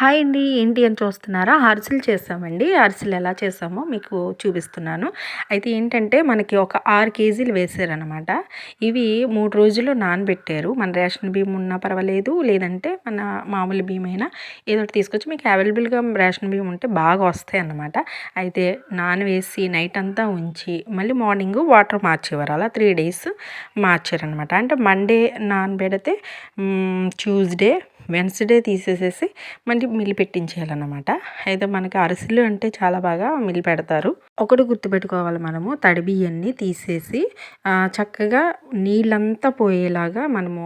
Hi అండి ఏంటి అని చూస్తున్నారా? అరిసెలు చేసామండి. అరిసెలు ఎలా చేసామో మీకు చూపిస్తున్నాను. అయితే ఏంటంటే మనకి ఒక ఆరు కేజీలు వేసారనమాట ఇవి మూడు రోజులు నానబెట్టారు. మన రేషన్ బియ్యం ఉన్నా పర్వాలేదు లేదంటే మన మామూలు బియ్యం అయినా ఏదో ఒకటి తీసుకొచ్చి మీకు అవైలబుల్గా రేషన్ బియ్యం ఉంటే బాగా వస్తాయి అన్నమాట అయితే నానవేసి నైట్ అంతా ఉంచి మళ్ళీ మార్నింగ్ వాటర్ మార్చేవారు. అలా త్రీ డేస్ మార్చారనమాట అంటే మండే నానబెడితే ట్యూస్డే వెన్స్డే తీసేసేసి మళ్ళీ మిల్లి పెట్టించేయాలన్నమాట. అయితే మనకి అరిసెలు అంటే చాలా బాగా మిల్లి పెడతారు. ఒకటి గుర్తుపెట్టుకోవాలి మనము తడి బియ్యాన్ని తీసేసి చక్కగా నీళ్ళంతా పోయేలాగా మనము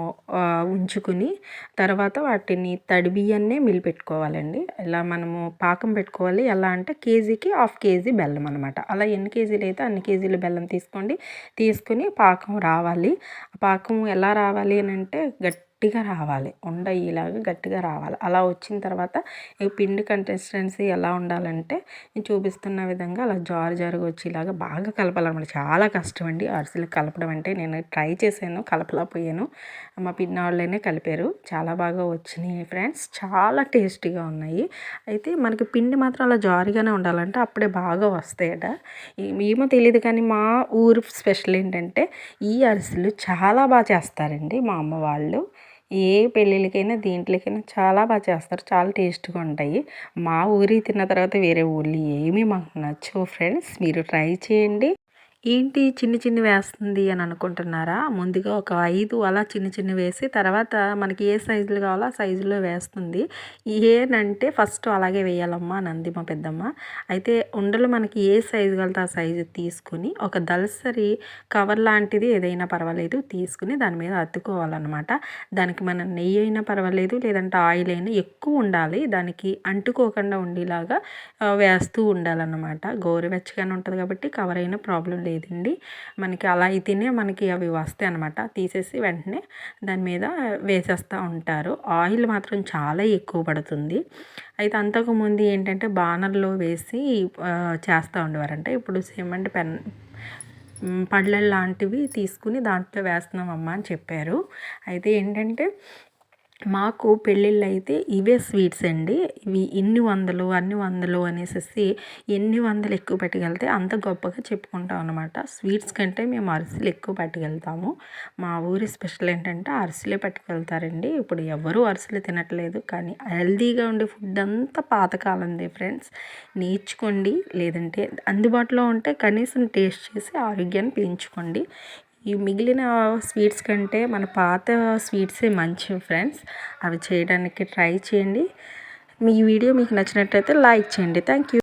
ఉంచుకుని తర్వాత వాటిని తడి బియ్యాన్నే మిల్లి పెట్టుకోవాలండి. ఇలా మనము పాకం పెట్టుకోవాలి. ఎలా అంటే కేజీకి హాఫ్ కేజీ బెల్లం అనమాట అలా ఎన్ని కేజీలు అయితే అన్ని కేజీలు బెల్లం తీసుకోండి. తీసుకుని పాకం రావాలి. పాకం ఎలా రావాలి అని అంటే గట్టి గట్టిగా రావాలి. ఉండ ఇలాగా గట్టిగా రావాలి. అలా వచ్చిన తర్వాత ఈ పిండి కన్సిస్టెన్సీ ఎలా ఉండాలంటే నేను చూపిస్తున్న విధంగా అలా జారు జారుగా వచ్చి ఇలాగా బాగా కలపాలన్నమాట చాలా కష్టం అండి. అరిసెలు కలపడం అంటే నేను ట్రై చేశాను కలపలేకపోయాను. మా పిన్న వాళ్ళనే కలిపారు. చాలా బాగా వచ్చినాయి ఫ్రెండ్స్ చాలా టేస్టీగా ఉన్నాయి. అయితే మనకి పిండి మాత్రం అలా జారుగానే ఉండాలంటే అప్పుడే బాగా వస్తాయట. ఏమో తెలియదు కానీ మా ఊరు స్పెషల్ ఏంటంటే ఈ అరిసెలు చాలా బాగా చేస్తారండి మా అమ్మ వాళ్ళు. ఏ పెళ్ళిళ్ళకైనా దీంట్లోకైనా చాలా బాగా చేస్తారు. చాలా టేస్ట్గా ఉంటాయి. మా ఊరి తిన్న తర్వాత వేరే ఊళ్ళు ఏమీ మాకు నచ్చవు ఫ్రెండ్స్. మీరు ట్రై చేయండి. ఏంటి చిన్ని చిన్ని వేస్తుంది అని అనుకుంటున్నారా? ముందుగా ఒక ఐదు అలా చిన్న చిన్న వేసి తర్వాత మనకి ఏ సైజులు కావాలో ఆ సైజులో వేస్తుంది. ఏనంటే ఫస్ట్ అలాగే వేయాలమ్మా నంది మా పెద్దమ్మ. అయితే ఉండలు మనకి ఏ సైజు కలితే ఆ సైజు తీసుకుని ఒక దళసరి కవర్ లాంటిది ఏదైనా పర్వాలేదు తీసుకుని దాని మీద అతుకోవాలన్నమాట దానికి మన నెయ్యి అయినా పర్వాలేదు లేదంటే ఆయిల్ అయినా ఎక్కువ ఉండాలి. దానికి అంటుకోకుండా ఉండేలాగా వేస్తూ ఉండాలన్నమాట. గోరువెచ్చగానే ఉంటుంది కాబట్టి కవర్ అయినా ప్రాబ్లం లేదు. లేదండి. మనకి అలా అయితేనే మనకి అవి వస్తాయి అనమాట తీసేసి వెంటనే దాని మీద వేసేస్తూ ఉంటారు. ఆయిల్ మాత్రం చాలా ఎక్కువ పడుతుంది. అయితే అంతకుముందు ఏంటంటే బానర్లో వేసి చేస్తూ ఉండేవారంట. ఇప్పుడు సిమెంట్ పెన్ పళ్ళ లాంటివి తీసుకుని దాంట్లో వేస్తున్నామమ్మా అని చెప్పారు. అయితే ఏంటంటే మాకు పెళ్ళిళ్ళు అయితే ఇవే స్వీట్స్ అండి. ఇవి ఇన్ని వందలు అన్ని వందలు అనేసి ఎన్ని వందలు ఎక్కువ పట్టుకెళ్తే అంత గొప్పగా చెప్పుకుంటాం అనమాట స్వీట్స్ కంటే మేము అరిసెలు ఎక్కువ పట్టుకెళ్తాము మా ఊరి స్పెషల్ ఏంటంటే అరిసెలే పట్టుకెళ్తారండి. ఇప్పుడు ఎవరూ అరిసెలు తినట్లేదు. కానీ హెల్దీగా ఉండే ఫుడ్ అంతా పాతకాలందే ఫ్రెండ్స్. నేర్చుకోండి. లేదంటే అందుబాటులో ఉంటే కనీసం టేస్ట్ చేసి ఆరోగ్యాన్ని పెంచుకోండి. ఈ మిగిలిన స్వీట్స్ కంటే మన పాత స్వీట్సే మంచివి ఫ్రెండ్స్. అవి చేయడానికి ట్రై చేయండి. మీ వీడియో మీకు నచ్చినట్టయితే లైక్ చేయండి. Thank you